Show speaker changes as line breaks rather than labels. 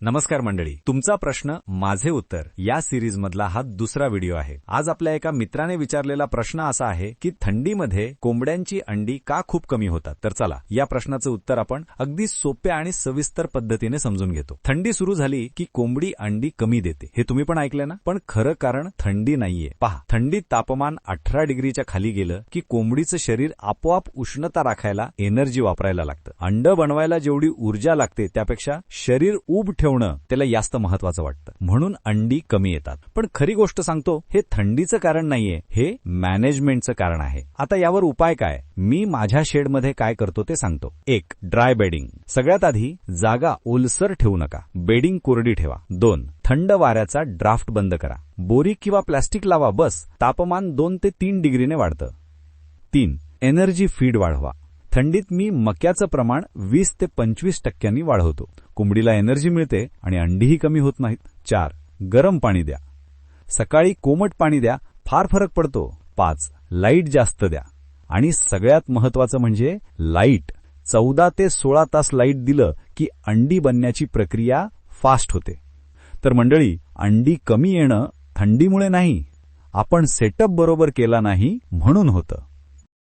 नमस्कार मंडळी. तुमचा प्रश्न माझे उत्तर या सिरीज मधला हा दुसरा व्हिडिओ आहे. आज आपल्या एका मित्राने विचारलेला प्रश्न असा आहे की थंडीमध्ये कोंबड्यांची अंडी का खूप कमी होतात? तर चला या प्रश्नाचं उत्तर आपण अगदी सोप्या आणि सविस्तर पद्धतीने समजून घेतो. थंडी सुरू झाली की कोंबडी अंडी कमी देते. हे तुम्ही पण ऐकलं ना? पण खरं कारण थंडी नाहीये. पहा थंडीत तापमान अठरा डिग्रीच्या खाली गेलं की कोंबडीचं शरीर आपोआप उष्णता राखायला एनर्जी वापरायला लागतं. अंड बनवायला जेवढी ऊर्जा लागते त्यापेक्षा शरीर उब ठेवणं त्याला जास्त महत्वाचं वाटतं. म्हणून अंडी कमी येतात. पण खरी गोष्ट सांगतो हे थंडीचं कारण नाहीये हे मॅनेजमेंटचं कारण आहे. आता यावर उपाय काय? मी माझ्या शेडमध्ये काय करतो ते सांगतो. एक ड्राय बेडिंग. सगळ्यात आधी जागा ओलसर ठेवू नका. बेडिंग कोरडी ठेवा. दोन थंड वाऱ्याचा ड्राफ्ट बंद करा. बोरी किंवा प्लास्टिक लावा बस. तापमान दोन ते तीन डिग्रीने वाढतं. तीन एनर्जी फीड वाढवा. थंडीत मी मक्याचं प्रमाण वीस ते पंचवीस टक्क्यांनी वाढवतो. कोंबडीला एनर्जी मिळते आणि अंडीही कमी होत नाहीत. चार गरम पाणी द्या. सकाळी कोमट पाणी द्या फार फरक पडतो. पाच लाइट जास्त द्या. आणि सगळ्यात महत्वाचं म्हणजे लाइट. चौदा ते सोळा तास लाइट दिलं की अंडी बनण्याची प्रक्रिया फास्ट होते. तर मंडळी अंडी कमी येणं थंडीमुळे नाही. आपण सेटअप बरोबर केला नाही म्हणून होतं.